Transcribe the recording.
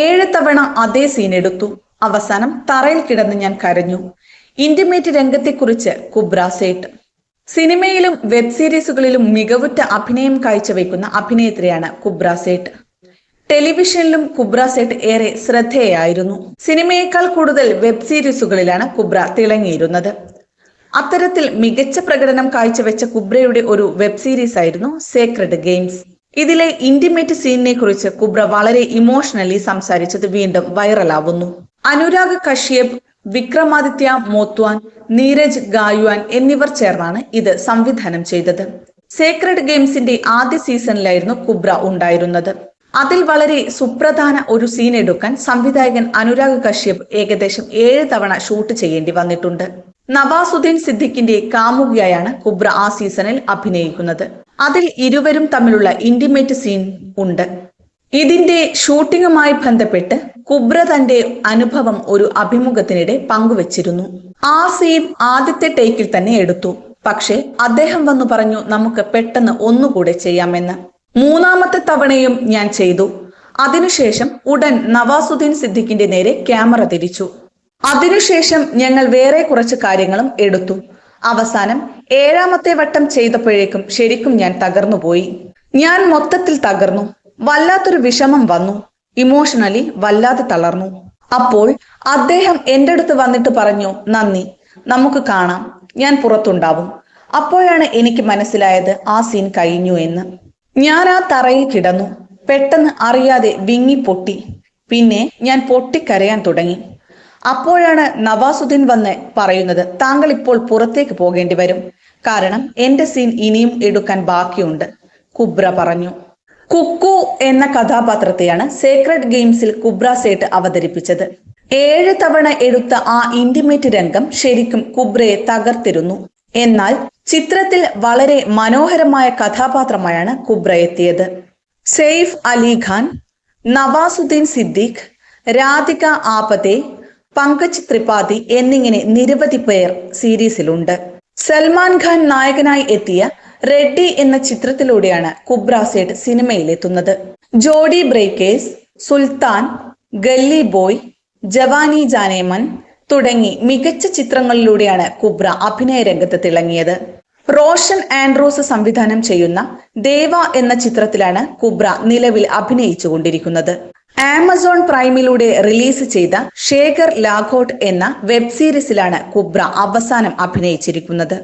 ഏഴ് തവണ അതേ സീൻ എടുത്തു. അവസാനം തറയിൽ കിടന്ന് ഞാൻ കരഞ്ഞു. ഇന്റിമേറ്റ് രംഗത്തെക്കുറിച്ച് കുബ്ര സേട്ട്. സിനിമയിലും വെബ് സീരീസുകളിലും മികവുറ്റ അഭിനയം കാഴ്ചവെക്കുന്ന അഭിനേത്രിയാണ് കുബ്ര സേട്ട്. ടെലിവിഷനിലും കുബ്ര സേട്ട് ഏറെ ശ്രദ്ധേയായിരുന്നു. സിനിമയേക്കാൾ കൂടുതൽ വെബ് സീരീസുകളിലാണ് കുബ്ര തിളങ്ങിയിരുന്നത്. അത്തരത്തിൽ മികച്ച പ്രകടനം കാഴ്ചവെച്ച കുബ്രയുടെ ഒരു വെബ് സീരീസ് ആയിരുന്നു സേക്രഡ് ഗെയിംസ് ഇതിലെ ഇന്റിമേറ്റ് സീനിനെ കുറിച്ച് കുബ്ര വളരെ ഇമോഷണലി സംസാരിച്ചത് വീണ്ടും വൈറലാവുന്നു. അനുരാഗ് കശ്യപ് വിക്രമാദിത്യ മോത്വാൻ നീരജ് ഗായുവാൻ എന്നിവർ ചേർന്നാണ് ഇത് സംവിധാനം ചെയ്തത്. സേക്രഡ് ഗെയിംസിന്റെ ആദ്യ സീസണിലായിരുന്നു കുബ്ര ഉണ്ടായിരുന്നത്. അതിൽ വളരെ സുപ്രധാന ഒരു സീൻ എടുക്കാൻ സംവിധായകൻ അനുരാഗ് കശ്യപ് ഏകദേശം ഏഴ് തവണ ഷൂട്ട് ചെയ്യേണ്ടി വന്നിട്ടുണ്ട്. നവാസുദ്ദീൻ സിദ്ദിഖിന്റെ കാമുകിയായാണ് കുബ്ര ആ സീസണിൽ അഭിനയിക്കുന്നത്. അതിൽ ഇരുവരും തമ്മിലുള്ള ഇന്റിമേറ്റ് സീൻ ഉണ്ട്. ഇതിന്റെ ഷൂട്ടിങ്ങുമായി ബന്ധപ്പെട്ട് കുബ്ര തന്റെ അനുഭവം ഒരു അഭിമുഖത്തിനിടെ പങ്കുവച്ചിരുന്നു. ആ സീൻ ആദ്യത്തെ ടേക്കിൽ തന്നെ എടുത്തു. പക്ഷേ അദ്ദേഹം വന്നു പറഞ്ഞു നമുക്ക് പെട്ടെന്ന് ഒന്നുകൂടെ ചെയ്യാമെന്ന്. മൂന്നാമത്തെ തവണയും ഞാൻ ചെയ്തു. അതിനുശേഷം ഉടൻ നവാസുദ്ദീൻ സിദ്ദിഖിന്റെ നേരെ ക്യാമറ തിരിച്ചു. അതിനുശേഷം ഞങ്ങൾ വേറെ കുറച്ച് കാര്യങ്ങളും എടുത്തു. അവസാനം ഏഴാമത്തെ വട്ടം ചെയ്തപ്പോഴേക്കും ശരിക്കും ഞാൻ തകർന്നുപോയി ഞാൻ മൊത്തത്തിൽ തകർന്നു. വല്ലാത്തൊരു വിഷമം വന്നു. ഇമോഷണലി വല്ലാതെ തളർന്നു. അപ്പോൾ അദ്ദേഹം എന്റെ അടുത്ത് വന്നിട്ട് പറഞ്ഞു നന്ദി നമുക്ക് കാണാം. ഞാൻ പുറത്തുണ്ടാവും. അപ്പോഴാണ് എനിക്ക് മനസ്സിലായത് ആ സീൻ കഴിഞ്ഞു എന്ന്. ഞാൻ ആ തറയിൽ കിടന്നു. പെട്ടെന്ന് അറിയാതെ വിങ്ങി പൊട്ടി. പിന്നെ ഞാൻ പൊട്ടിക്കരയാൻ തുടങ്ങി. അപ്പോഴാണ് നവാസുദ്ദീൻ വന്ന് പറയുന്നത് താങ്കൾ ഇപ്പോൾ പുറത്തേക്ക് പോകേണ്ടി വരും. കാരണം എന്റെ സീൻ ഇനിയും എടുക്കാൻ ബാക്കിയുണ്ട് കുബ്ര പറഞ്ഞു. കുക്കു എന്ന കഥാപാത്രത്തെയാണ് സേക്രഡ് ഗെയിംസിൽ കുബ്ര സേട്ട് അവതരിപ്പിച്ചത്. ഏഴ് തവണ എടുത്ത ആ ഇന്റിമേറ്റ് രംഗം ശരിക്കും കുബ്രയെ തകർത്തിരുന്നു. എന്നാൽ ചിത്രത്തിൽ വളരെ മനോഹരമായ കഥാപാത്രമായാണ് കുബ്ര എത്തിയത്. സെയ്ഫ് അലി ഖാൻ നവാസുദ്ദീൻ സിദ്ദീഖ് രാധിക ആപതെ പങ്കജ് ത്രിപാഠി എന്നിങ്ങനെ നിരവധി പേർ സീരീസിലുണ്ട്. സൽമാൻ ഖാൻ നായകനായി എത്തിയ റെഡ്ഡി എന്ന ചിത്രത്തിലൂടെയാണ് കുബ്ര സേഠ് സിനിമയിലെത്തുന്നത്. ജോഡി ബ്രേക്കേഴ്സ് സുൽത്താൻ ഗല്ലി ബോയ് ജവാനി ജാനേമൻ തുടങ്ങി മികച്ച ചിത്രങ്ങളിലൂടെയാണ് കുബ്ര അഭിനയ രംഗത്ത് തിളങ്ങിയത്. റോഷൻ ആൻഡ്രൂസ് സംവിധാനം ചെയ്യുന്ന ദേവ എന്ന ചിത്രത്തിലാണ് കുബ്ര നിലവിൽ അഭിനയിച്ചുകൊണ്ടിരിക്കുന്നത്. ആമസോൺ പ്രൈമിലൂടെ റിലീസ് ചെയ്ത ശേഖർ ലാഘോട്ട് എന്ന വെബ് സീരീസിലാണ് കുബ്ര അവസാനം അഭിനയിച്ചിരിക്കുന്നത്.